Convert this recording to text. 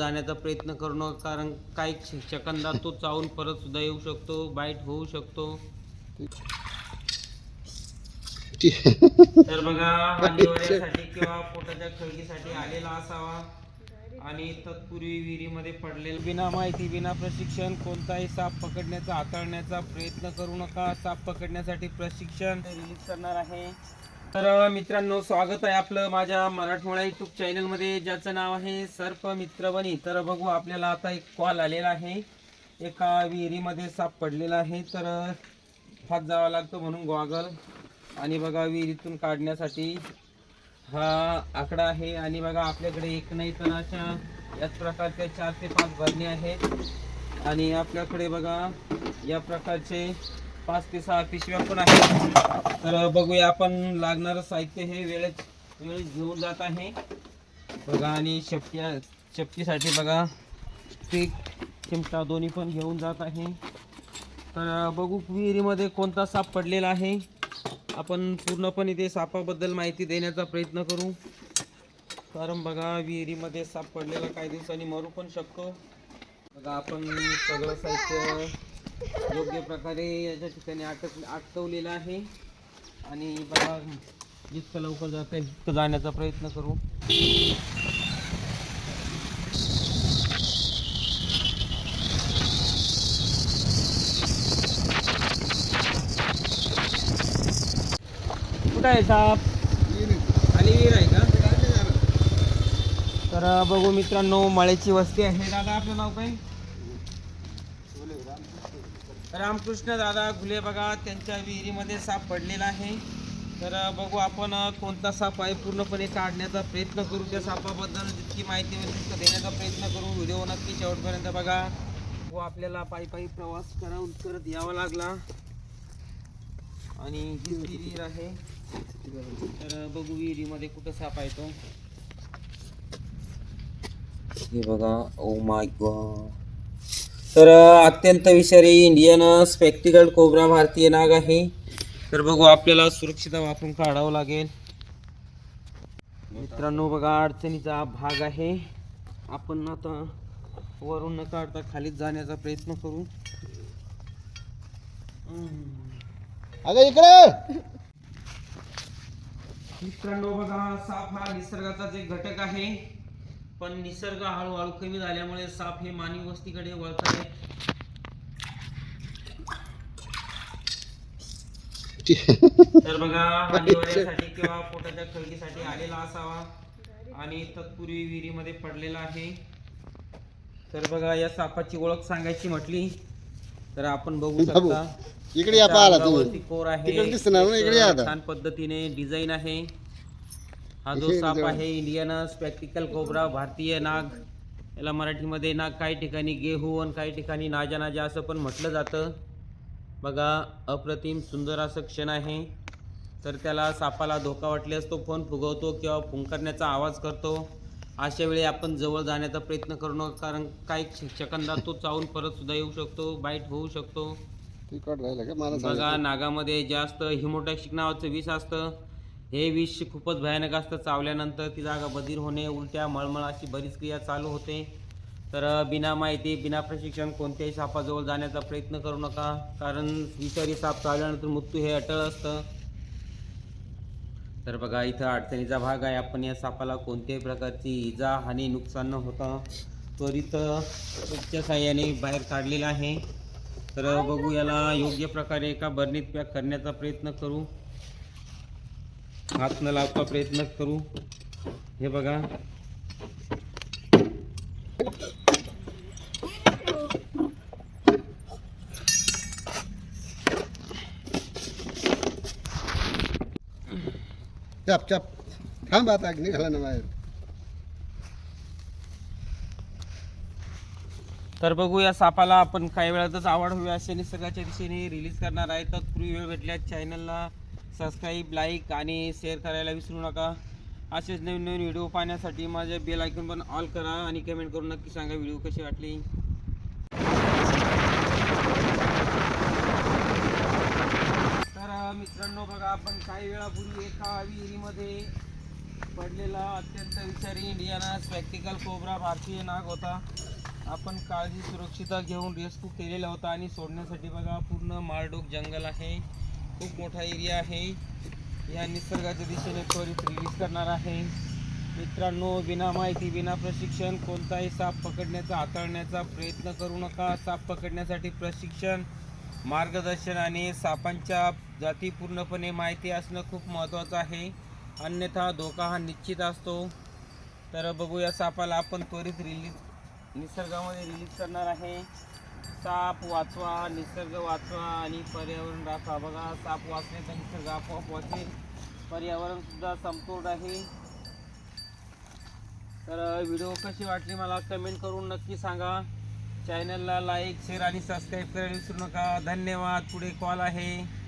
जाण्याचा प्रयत्न करू नका कारण काही शिक्षकांना तो चावून परत सुद्धा येऊ शकतो बाईट होऊ शकतो. तर बघा हा किंवा पोटाच्या खळगीसाठी आलेला असावा. आणि तत्पूर्वी विहिरीमध्ये पडलेला बिना माहिती बिना प्रशिक्षण कोणताही साप पकडण्याचा हाताळण्याचा प्रयत्न करू नका. साप पकडण्यासाठी प्रशिक्षण रिलीज करणार आहे. तर मित्रांनो स्वागत आहे आपलं माझ्या मराठमोळा युट्यूब चॅनलमध्ये ज्याचं नाव आहे सर्प मित्रवणी तर बघू आपल्याला आता एक कॉल आलेला आहे. एका विहिरीमध्ये साप पडलेला आहे. तर फात हात जावा लागतो म्हणून गॉगल. आणि बघा विहिरीतून काढण्यासाठी हा आकडा आहे. आणि बघा आपल्याकडे एक नाही तर अशा याच प्रकारच्या चार ते पाच भरणी आहेत. आणि आपल्याकडे बघा या प्रकारचे पाच ते सहा पिशव्या पण आहेत. तर बघूया आपण लागणारं साहित्य हे वेळेत वेळेत घेऊन जात आहे. बघा आणि शेपट्या शेपटीसाठी बघा पीक चिमटा दोन्ही पण घेऊन जात आहे. तर बघू विहिरीमध्ये कोणता साप पडलेला आहे. आपण पूर्णपणे ते सापाबद्दल माहिती देण्याचा प्रयत्न करू. कारण बघा विहिरीमध्ये साप पडलेला काही दिवसांनी मरू पण शकतो. बघा आपण सगळं साहित्य योग्य प्रकारे याच्या ठिकाणी अटक अटकवलेलं आहे. आणि बघा जितकं लवकर जाता येईल तितकं जाण्याचा प्रयत्न करू. कुठं आहे साप? खाली विहीर आहे का? तर बघू मित्रांनो माळ्याची वस्ती आहे. दादा आपलं नाव काय? रामकृष्ण दादा घुले बघा त्यांच्या विहिरीमध्ये साप पडलेला आहे. तर बघू आपण कोणता साप आहे पूर्णपणे काढण्याचा प्रयत्न करू त्या सापाबद्दल. जितकी माहिती मिळेल तितकं देण्याचा प्रयत्न करू. व्हिडिओ नक्की शेवटपर्यंत बघा. व आपल्याला पायी पायी प्रवास करावून करत यावा लागला. आणि ही विहीर आहे. तर बघू विहिरीमध्ये कुठं साप आहे तो. हे बघा ओ माय गॉड तर अत्यंत विषारी इंडियन स्पेक्टिकल कोब्रा भारतीय नाग आहे. तर बघू आपल्याला सुरक्षित वापरून काढावं लागेल. मित्रांनो बघा अडचणीचा भाग आहे. आपण आता वरून न काढता खालीच जाण्याचा प्रयत्न करू. अगं इकडे! मित्रांनो बघा साप हा निसर्गाचाच एक घटक आहे पण निसर्ग हळूहळू कमी झाल्यामुळे साप हे मानवी वस्तीकडे वळत आहे तर बघा निवाऱ्यासाठी किंवा पोटाच्या खळगीसाठी आलेला असावा आणि तत्पूर्वी विहिरीमध्ये पडलेला आहे. तर बघा या सापाची ओळख सांगायची म्हटली तर आपण बघू शकता. इकडे कोर आहे. छान पद्धतीने डिझाईन आहे. हा जो साप. आहे इंडियन स्पेक्टिकल कोबरा भारतीय नाग याला मराठीमध्ये नाग काही ठिकाणी गेहू आणि काही ठिकाणी नाजा नाजा असं पण म्हटलं जातं. बघा अप्रतिम सुंदर असं क्षण आहे. तर त्याला सापाला धोका वाटल्यास तो फोन फुगवतो किंवा फुंकरण्याचा आवाज करतो. अशा वेळी आपण जवळ जाण्याचा प्रयत्न करू नका कारण काही क्षे- सेकंदात तो चावून परत सुद्धा येऊ शकतो बाईट होऊ शकतो. बघा नागामध्ये जास्त हिमोटॅक्सिक नावाचं विष असतं. हे विष खूपच भयानक असतं. चावल्यानंतर ती जागा बधीर होणे उलट्या मळमळ अशी बरीच क्रिया चालू होते. तर बिना माहिती बिना प्रशिक्षण कोणत्याही सापाजवळ जाण्याचा प्रयत्न करू नका कारण विषारी साप चावल्यानंतर मृत्यू हे अटळ असतं. तर बघा इथं अडचणीचा भाग आहे. आपण या सापाला कोणत्याही प्रकारची इजा हानी नुकसान न होता त्वरित उच्च साह्याने बाहेर काढलेला आहे. तर बघू याला योग्य प्रकारे एका बर्नीत पॅक करण्याचा प्रयत्न करू. हात न लावता प्रयत्न करू. हे बघा. चप चप. थांब आता निघाला ना बाहेर. तर बघू या सापाला आपण काही वेळातच आवड हवी असे निसर्गाच्या दिशेने रिलीज करणार आहे. तत्पूर्वी वेळ भेटल्यास चॅनलला सबस्क्राईब लाईक आणि शेअर करायला विसरू नका. असेच नवीन नवीन व्हिडिओ पाहण्यासाठी माझे बेल ऐकून पण ऑल करा आणि कमेंट करून नक्की सांगा व्हिडिओ कशी वाटली. तर मित्रांनो बघा आपण काही वेळापूर्वी एका विहिरीमध्ये पडलेला अत्यंत विचारी इंडियाना स्पॅक्टिकल कोबरा भारतीय नाग होता. आपण काळजी सुरक्षिता घेऊन रेस्क्यू केलेला होता आणि सोडण्यासाठी बघा पूर्ण मारडोक जंगल आहे. खूप मोठा एरिया आहे. या निसर्गाच्या दिशेने त्वरित रिलीज करणार आहे. मित्रांनो विना माहिती विना प्रशिक्षण कोणताही साप पकडण्याचा हाताळण्याचा प्रयत्न करू नका. साप पकडण्यासाठी प्रशिक्षण मार्गदर्शन आणि सापांच्या जाती पूर्णपणे माहिती असणं खूप महत्त्वाचं आहे. अन्यथा धोका हा निश्चित असतो. तर बघूया सापाला आपण त्वरित रिलीज निसर्गामध्ये रिलीज करणार आहे. साप वाचवा निसर्ग वाचवा आणि पर्यावरण राखा बघा साप वाचले तर निसर्ग आपोआप वाचेल. पर्यावरण सुद्धा समतोल राहील. तर व्हिडिओ कशी वाटली मला कमेंट करून नक्की सांगा. चॅनलला लाईक शेअर आणि सबस्क्राईब करायला विसरू नका. धन्यवाद. पुढे कॉल आहे.